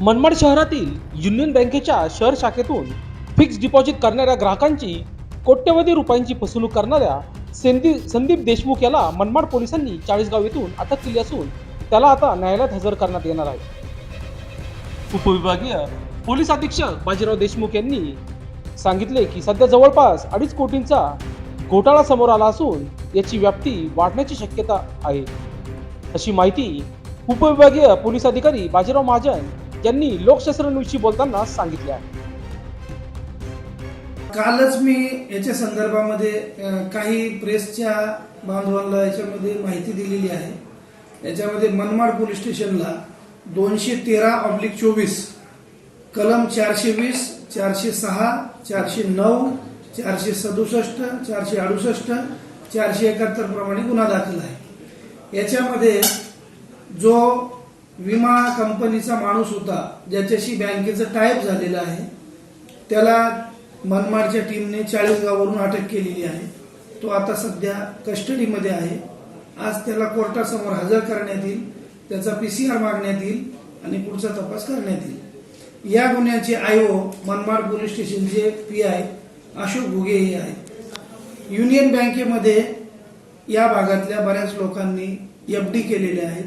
मनमाड शहरातील युनियन बँकेच्या शहर शाखेतून फिक्स डिपॉझिट करणाऱ्या ग्राहकांची कोट्यवधी रुपयांची फसवणूक करणाऱ्या सेंदी संदीप देशमुख याला मनमाड पोलिसांनी चाळीसगाव येथून अटक केली असून त्याला आता न्यायालयात हजर करण्यात येणार आहे. उपविभागीय पोलीस अधीक्षक बाजीराव देशमुख यांनी सांगितले की सध्या जवळपास अडीच कोटींचा घोटाळा समोर आला असून याची व्याप्ती वाढण्याची शक्यता आहे. अशी माहिती उपविभागीय पोलीस अधिकारी बाजीराव महाजन यांनी लोकशास्त्र न्यूजशी बोलताना सांगितले आहे. कालच मी याच्या संदर्भामध्ये काही प्रेसच्या बांधवांना याच्यामध्ये माहिती दिलेली आहे. याच्यामध्ये मनमाड पोलीस स्टेशनला दोनशे तेरा ऑब्लिक चोवीस कलम चारशे वीस चारशे सहा चारशे नऊ चारशे सदुसष्ट चारशे अडुसष्ट चारशे एकाहत्तर प्रमाणे गुन्हा दाखल आहे. याच्यामध्ये जो विमा कंपनीचा माणूस होता ज्याच्याशी बँकेचं टाईप झालेलं आहे. त्याला मनमाडच्या टीमने चाळीसगाववरून अटक केलेली आहे. तो आता सध्या कस्टडीमध्ये आहे. आज त्याला कोर्टासमोर हजर करण्यात येईल त्याचा पीसीआर मागण्यात येईल आणि पुढचा तपास करण्यात येईल. या गुन्ह्याचे आयओ मनमाड पोलीस स्टेशनचे पी आय अशोक घुगे हे आहेत. युनियन बँकेमध्ये या भागातल्या बऱ्याच लोकांनी एफ डी केलेले आहेत.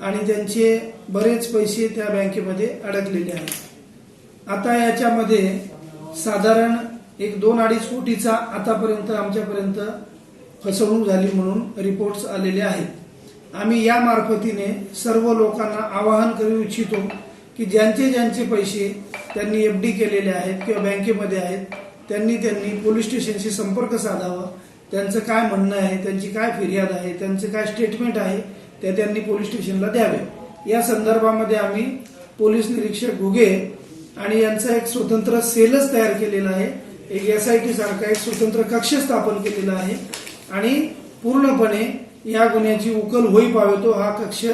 आणि त्यांचे बरेच पैसे त्या बँकेमध्ये अडकलेले आहेत. आता याच्यामध्ये साधारण एक दोन अडीच कोटीचा आतापर्यंत आमच्यापर्यंत फसवणूक झाली म्हणून रिपोर्ट्स आलेले आहेत. आम्ही या मार्फतीने सर्व लोकांना आवाहन करू इच्छितो की ज्यांचे ज्यांचे पैसे त्यांनी एफ डी केलेले आहेत किंवा बँकेमध्ये आहेत त्यांनी त्यांनी पोलीस स्टेशनशी संपर्क साधावा. त्यांचं काय म्हणणं आहे त्यांची काय फिर्याद आहे त्यांचं काय स्टेटमेंट आहे ते त्यांनी पोलीस स्टेशनला द्यावे. या संदर्भामध्ये आम्ही पोलीस निरीक्षक घुगे आणि यांचा एक स्वतंत्र सेलच तयार केलेला आहे. एक एस आय टी सारखा एक स्वतंत्र कक्ष स्थापन केलेला आहे. आणि पूर्णपणे या गुन्ह्याची उकल होई पावे तो हा कक्ष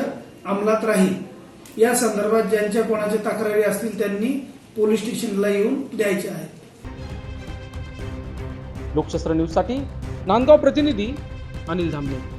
अंमलात राहील. या संदर्भात ज्यांच्या कोणाच्या तक्रारी असतील त्यांनी पोलीस स्टेशनला येऊन द्यायच्या आहेत. लोकशास्त्र न्यूजसाठी नांदगाव प्रतिनिधी अनिल धामणे.